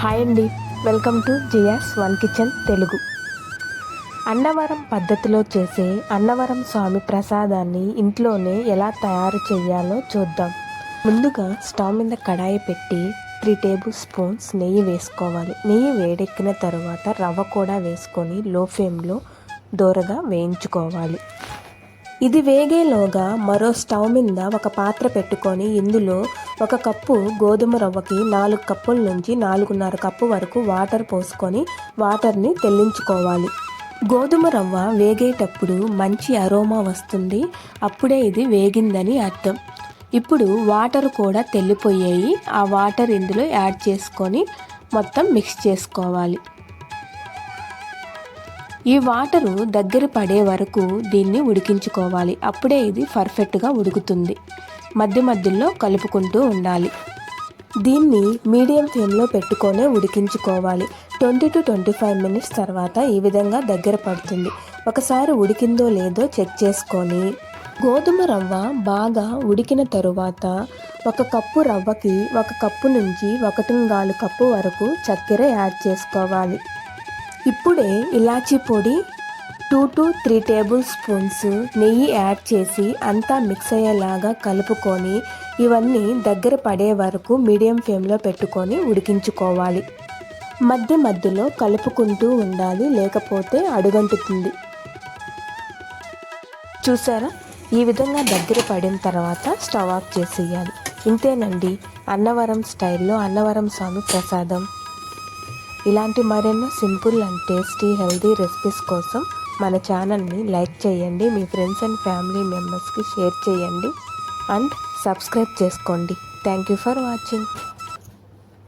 Hi అండి. Welcome to Jiya's one kitchen Telugu. Annavaram పద్ధతిలో చేసే అన్నవరం స్వామి ప్రసాదాన్ని ఇంట్లోనే ఎలా తయారు చేయాలో చూద్దాం. ముందుగా స్టవ్ మీద కడాయి పెట్టి త్రీ టేబుల్ స్పూన్స్ నెయ్యి వేసుకోవాలి. నెయ్యి వేడెక్కిన తర్వాత రవ్వ కూడా వేసుకొని లో ఫ్లేమ్లో దూరగా వేయించుకోవాలి. ఇది వేగేలోగా మరో స్టవ్ మీద ఒక పాత్ర పెట్టుకొని ఇందులో ఒక కప్పు గోధుమ రవ్వకి నాలుగు కప్పుల నుంచి నాలుగున్నర కప్పు వరకు వాటర్ పోసుకొని వాటర్ని తెల్లించుకోవాలి. గోధుమ రవ్వ వేగేటప్పుడు మంచి అరోమా వస్తుంది. అప్పుడే ఇది వేగిందని అర్థం. ఇప్పుడు వాటర్ కూడా తెల్లిపోయాయి. ఆ వాటర్ ఇందులో యాడ్ చేసుకొని మొత్తం మిక్స్ చేసుకోవాలి. ఈ వాటరు దగ్గర పడే వరకు దీన్ని ఉడికించుకోవాలి. అప్పుడే ఇది పర్ఫెక్ట్గా ఉడుకుతుంది. మధ్య మధ్యలో కలుపుకుంటూ ఉండాలి. దీన్ని మీడియం ఫ్లేమ్లో పెట్టుకొనే ఉడికించుకోవాలి. Twenty to twenty five minutes తర్వాత ఈ విధంగా దగ్గర పడుతుంది. ఒకసారి ఉడికిందో లేదో చెక్ చేసుకొని గోధుమ రవ్వ బాగా ఉడికిన తరువాత ఒక కప్పు రవ్వకి ఒక కప్పు నుంచి ఒకటింగాలు కప్పు వరకు చక్కెర యాడ్ చేసుకోవాలి. ఇప్పుడే ఇలాచీ పొడి two to three tablespoons నెయ్యి యాడ్ చేసి అంతా మిక్స్ అయ్యేలాగా కలుపుకొని ఇవన్నీ దగ్గర పడే వరకు మీడియం ఫ్లేమ్లో పెట్టుకొని ఉడికించుకోవాలి. మధ్య మధ్యలో కలుపుకుంటూ ఉండాలి లేకపోతే అడుగంటుతుంది. చూసారా? ఈ విధంగా దగ్గర పడిన తర్వాత స్టవ్ ఆఫ్ చేసేయాలి. ఇంతేనండి అన్నవరం స్టైల్లో అన్నవరం స్వామి ప్రసాదం. ఇలాంటి మరెన్నో simple and tasty healthy recipes కోసం మన ఛానల్ని లైక్ చేయండి మీ ఫ్రెండ్స్ అండ్ ఫ్యామిలీ మెంబర్స్కి షేర్ చేయండి అండ్ సబ్స్క్రైబ్ చేసుకోండి. Thank you for watching.